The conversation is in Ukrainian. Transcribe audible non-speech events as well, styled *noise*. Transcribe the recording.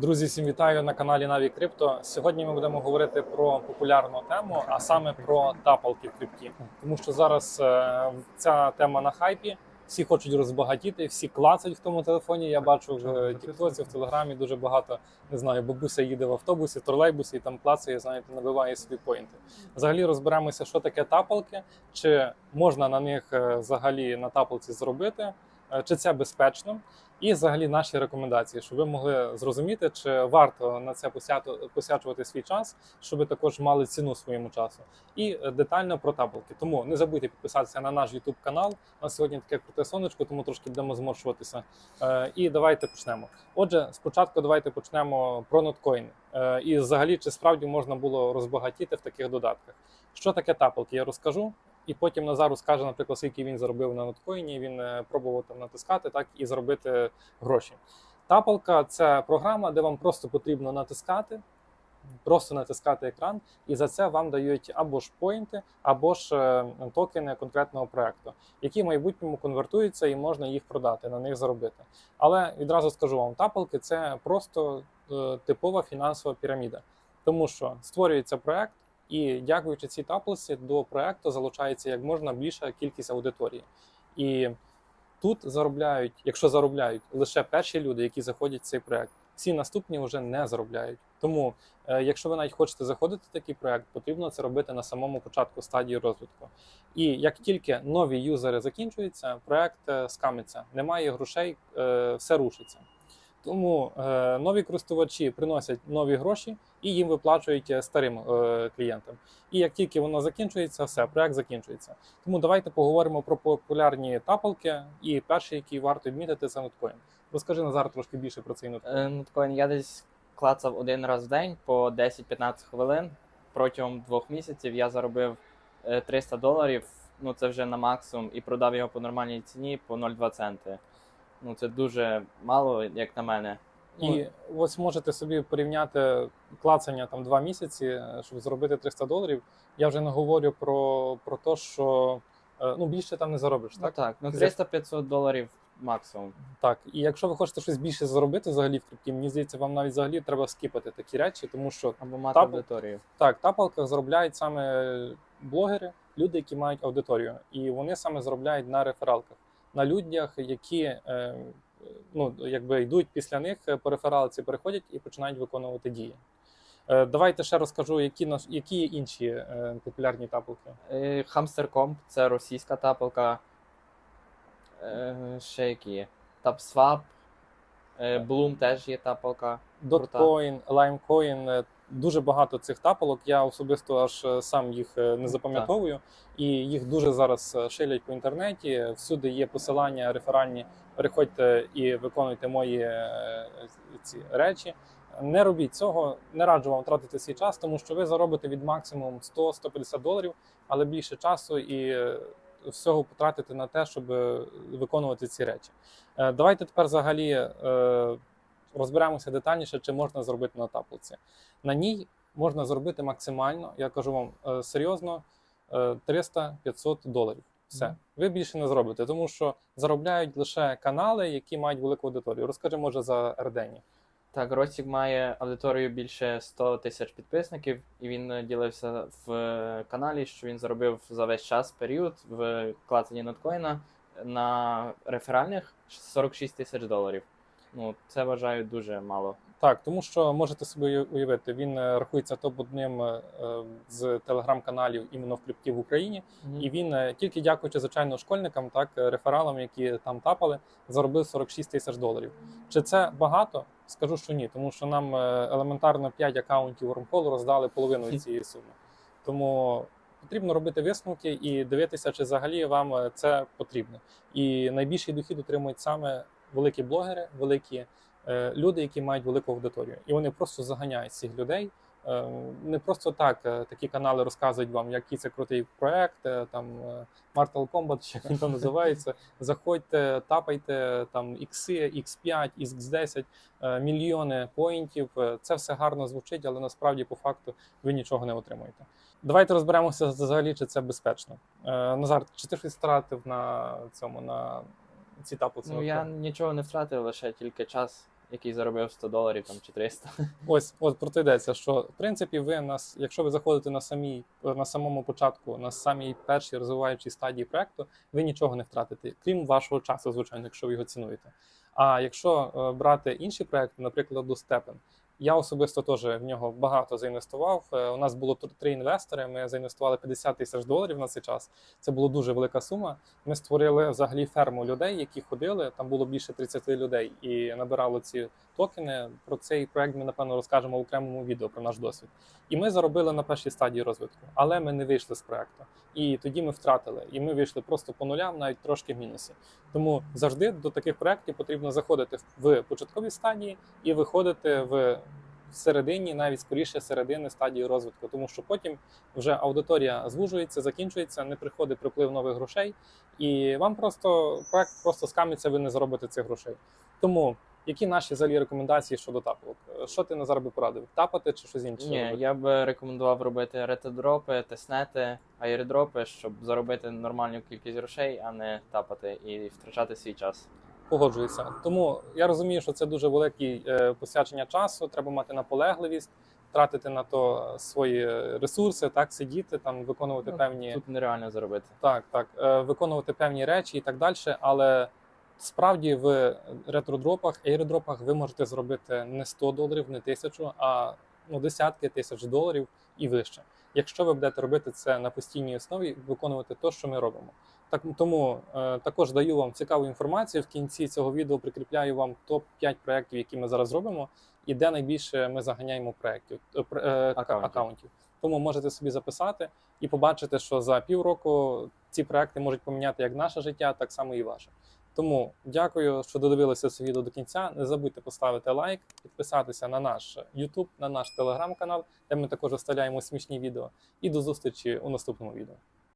Друзі, всім вітаю на каналі Наві Крипто. Сьогодні ми будемо говорити про популярну тему, а саме про тапалки в крипті. Тому що зараз е, ця тема на хайпі. Всі хочуть розбагатіти, всі клацають в тому телефоні. Я бачу в Тіктоці, в Телеграмі дуже багато не знаю, бабуся їде в автобусі, тролейбусі і там клацає, знаєте, набиває собі поінти. Взагалі розберемося, що таке тапалки, чи можна на них е, взагалі на тапалці зробити, чи це безпечно. І взагалі наші рекомендації, щоб ви могли зрозуміти, чи варто на це посвячувати свій час, щоб ви також мали ціну своєму часу. І е, детально про таблки. Тому не забудьте підписатися на наш YouTube канал. У нас сьогодні таке круте сонечко, тому трошки будемо зморшуватися. Е, І давайте почнемо. Отже, спочатку давайте почнемо про ноткоїни. Е, І взагалі, чи справді можна було розбагатіти в таких додатках. Що таке тапалки? Я розкажу. І потім Назар розкаже, наприклад, скільки він заробив на ноткоїні. Він е, пробував там натискати, так і заробити гроші. Тапалка це програма, де вам просто потрібно натискати, просто натискати екран, і за це вам дають або ж поінти, або ж е, токени конкретного проекту, які в майбутньому конвертуються і можна їх продати, на них заробити. Але відразу скажу вам, тапалки це просто е, типова фінансова піраміда, тому що створюється проект. І дякуючи цій таплиці, до проекту залучається як можна більша кількість аудиторії. І тут заробляють, якщо заробляють лише перші люди, які заходять в цей проект, всі наступні вже не заробляють. Тому, е, якщо ви навіть хочете заходити в такий проект, потрібно це робити на самому початку стадії розвитку. І як тільки нові юзери закінчуються, проект е, скамиться, немає грошей, е, все рушиться. Тому е, нові користувачі приносять нові гроші і їм виплачують е, старим е, клієнтам. І як тільки воно закінчується, все, проект закінчується. Тому давайте поговоримо про популярні тапалки. І перший, який варто відмітити, це ноткоін. Розкажи Назар трошки більше про цей ноткоін. Е, Ноткоін я десь клацав один раз в день по 10-15 хвилин. Протягом двох місяців я заробив е, 300 доларів. Ну це вже на максимум, і продав його по нормальній ціні по 0,2 центи. Ну це дуже мало, як на мене. Ну, І ось можете собі порівняти клацання там два місяці, е, щоб зробити 300 доларів. Я вже не говорю про, про те, що е, ну більше там не заробиш, ну, так? так, ну Ти 300-500 доларів максимум. Так, і якщо ви хочете щось більше заробити взагалі в крипті, мені здається, вам навіть взагалі треба скіпати такі речі, тому що Або мати Тапл- аудиторію. так, тапалках заробляють саме блогери, люди, які мають аудиторію, і вони саме заробляють на рефералках, на людях, які е, ну, якби йдуть після них е, по рефералці, переходять і починають виконувати дії. Е, давайте ще розкажу, які наш які інші популярні тапалки. Hamster.com – це російська тапалка. Ще які є. TapSwap. Bloom теж є тапалка. Limecoin, е, дуже багато цих тапалок. Я особисто аж е, сам їх е, не запам'ятовую, і їх дуже зараз е, шилять по інтернеті. Всюди є посилання реферальні. Переходьте і виконуйте мої ці речі. Не робіть цього, не раджу вам тратити свій час, тому що ви заробите від максимум 100-150 доларів, але більше часу і всього потратите на те, щоб виконувати ці речі. Давайте тепер взагалі розберемося детальніше, чи можна зробити на таблиці. На ній можна зробити максимально, я кажу вам е, серйозно, е, 300-500 доларів. Все, ви більше не зробите, тому що заробляють лише канали, які мають велику аудиторію. Розкажи, може, за Ердені. Так, Ростік має аудиторію більше 100 тисяч підписників, і він е, ділився в е, каналі, що він заробив за весь час період в клацанні ноткоїна на реферальних 46 тисяч доларів. Ну, це вважаю дуже мало. Так, тому що можете собі уявити, він е, рахується топ одним е, з телеграм-каналів іменно в крипті в Україні. І він е, тільки дякуючи звичайно школьникам, так рефералам, які там тапали, заробив 46 тисяч доларів. Чи це багато? Скажу, що ні, тому що нам елементарно 5 акаунтів Wormhole роздали половину цієї суми. Тому потрібно робити висновки і дивитися, чи взагалі вам це потрібно. І найбільший дохід отримують саме великі блогери, великі е, люди, які мають велику аудиторію. І вони просто заганяють цих людей. Е, Не просто так е, такі канали розказують вам, який це крутий проект, е, там е, Mortal Kombat, чи як він там називається. Заходьте, тапайте там ікси, X5, X10, е, мільйони поінтів. Це все гарно звучить, але насправді по факту ви нічого не отримуєте. Давайте розберемося взагалі, чи це безпечно. Назар, чи ти щось втратив на цьому на цій таблиці? Ну, я нічого не втратив, лише тільки час який заробив 100 доларів там чи 300. *laughs* Ось, от про те йдеться, що в принципі ви нас, якщо ви заходите на самій на самому початку, на самій першій розвиваючій стадії проекту, ви нічого не втратите, крім вашого часу, звичайно, якщо ви його цінуєте. А якщо е, брати інші проекти, наприклад, до Степен, я особисто теж в нього багато заінвестував. Е, У нас було тр- три інвестори. Ми заінвестували 50 тисяч доларів на цей час. Це була дуже велика сума. Ми створили взагалі ферму людей, які ходили. Там було більше 30 людей і набирало ці токени. Про цей проект ми напевно розкажемо в окремому відео про наш досвід. І ми заробили на першій стадії розвитку, але ми не вийшли з проекту. І тоді ми втратили. І ми вийшли просто по нулям, навіть трошки в мінусі. Тому завжди до таких проєктів потрібно заходити в початковій стадії і виходити в середині, навіть скоріше середини стадії розвитку, тому що потім вже аудиторія звужується, закінчується, не приходить приплив нових грошей, і вам просто проект просто скамиться, ви не заробите цих грошей. Тому які наші взагалі рекомендації щодо тапок? Що ти Назар би порадив? Тапати чи щось інше? Ні, робити? я би рекомендував робити ретедропи, теснети, айрдропи, щоб заробити нормальну кількість грошей, а не тапати і втрачати свій час. Погоджуюся. Тому я розумію, що це дуже велике е, посвячення часу. Треба мати наполегливість, тратити на то свої ресурси, так сидіти, там виконувати Ну, певні Тут нереально заробити. так, так, е, виконувати певні речі і так далі. Але справді в ретродропах, ейрдропах ви можете зробити не 100 доларів, не тисячу, а ну, десятки тисяч доларів і вище. Якщо ви будете робити це на постійній основі, виконувати те, що ми робимо. Так тому е, також даю вам цікаву інформацію. В кінці цього відео прикріпляю вам топ 5 проєктів, які ми зараз робимо, і де найбільше ми заганяємо проєктів е, е, Аккаунтів. аккаунтів. Тому можете собі записати і побачити, що за півроку ці проекти можуть поміняти як наше життя, так само і ваше. Тому дякую, що додивилися це відео до кінця. Не забудьте поставити лайк, підписатися на наш YouTube, на наш телеграм-канал, де ми також оставляємо смішні відео. І до зустрічі у наступному відео.